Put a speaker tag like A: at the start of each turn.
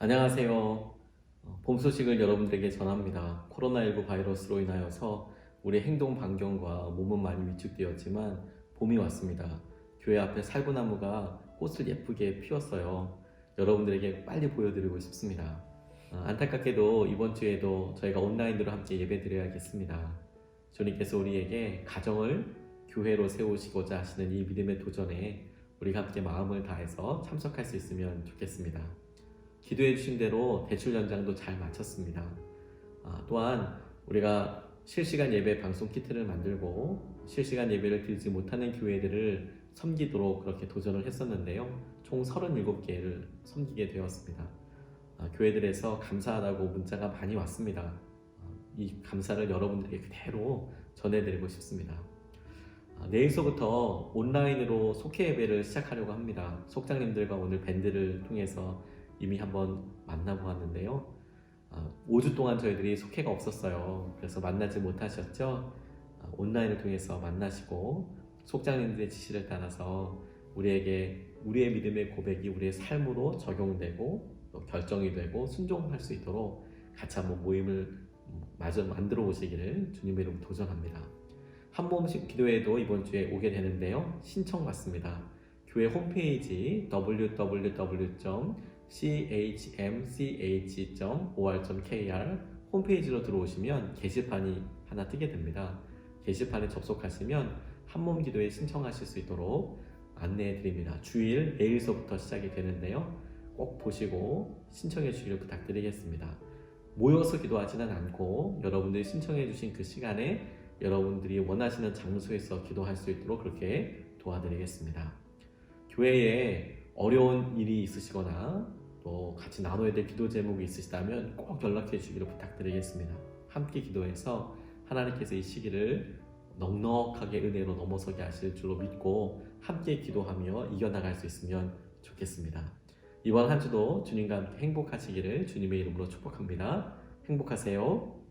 A: 안녕하세요. 어, 봄 소식을 여러분들에게 전합니다. 코로나19 바이러스로 인하여서 우리 행동 반경과 몸은 많이 위축되었지만 봄이 왔습니다. 교회 앞에 살구나무가 꽃을 예쁘게 피웠어요. 여러분들에게 빨리 보여드리고 싶습니다. 어, 안타깝게도 이번 주에도 저희가 온라인으로 함께 예배 드려야겠습니다. 주님께서 우리에게 가정을 교회로 세우시고자 하시는 이 믿음의 도전에 우리가 함께 마음을 다해서 참석할 수 있으면 좋겠습니다. 기도해 주신 대로 대출 연장도 잘 마쳤습니다. 아, 또한 우리가 실시간 예배 방송 키트를 만들고 실시간 예배를 드리지 못하는 교회들을 섬기도록 그렇게 도전을 했었는데요. 총 37개를 섬기게 되었습니다. 아, 교회들에서 감사하다고 문자가 많이 왔습니다. 아, 이 감사를 여러분들에게 그대로 전해드리고 싶습니다. 아, 내일서부터 온라인으로 속회 예배를 시작하려고 합니다. 속장님들과 오늘 밴드를 통해서 이미 한번 만나보았는데요. 아, 5주 동안 저희들이 속회가 없었어요. 그래서 만나지 못하셨죠? 아, 온라인을 통해서 만나시고 속장님들의 지시를 따라서 우리에게 우리의 믿음의 고백이 우리의 삶으로 적용되고 또 결정이 되고 순종할 수 있도록 같이 한번 모임을 마저 만들어 보시기를 주님의 이름으로 도전합니다. 한 번씩 기도회도 이번 주에 오게 되는데요. 신청 받습니다. 교회 홈페이지 www.chmch.or.kr 홈페이지로 들어오시면 게시판이 하나 뜨게 됩니다. 게시판에 접속하시면 한몸 기도에 신청하실 수 있도록 안내해 드립니다. 주일 내일서부터 시작이 되는데요. 꼭 보시고 신청해 주시길 부탁드리겠습니다. 모여서 기도하지는 않고 여러분들이 신청해 주신 그 시간에 여러분들이 원하시는 장소에서 기도할 수 있도록 그렇게 도와드리겠습니다. 교회에 어려운 일이 있으시거나 또 같이 나눠야 될 기도 제목이 있으시다면 꼭 연락해 주시기를 부탁드리겠습니다. 함께 기도해서 하나님께서 이 시기를 넉넉하게 은혜로 넘어서게 하실 줄로 믿고 함께 기도하며 이겨나갈 수 있으면 좋겠습니다. 이번 한 주도 주님과 함께 행복하시기를 주님의 이름으로 축복합니다. 행복하세요.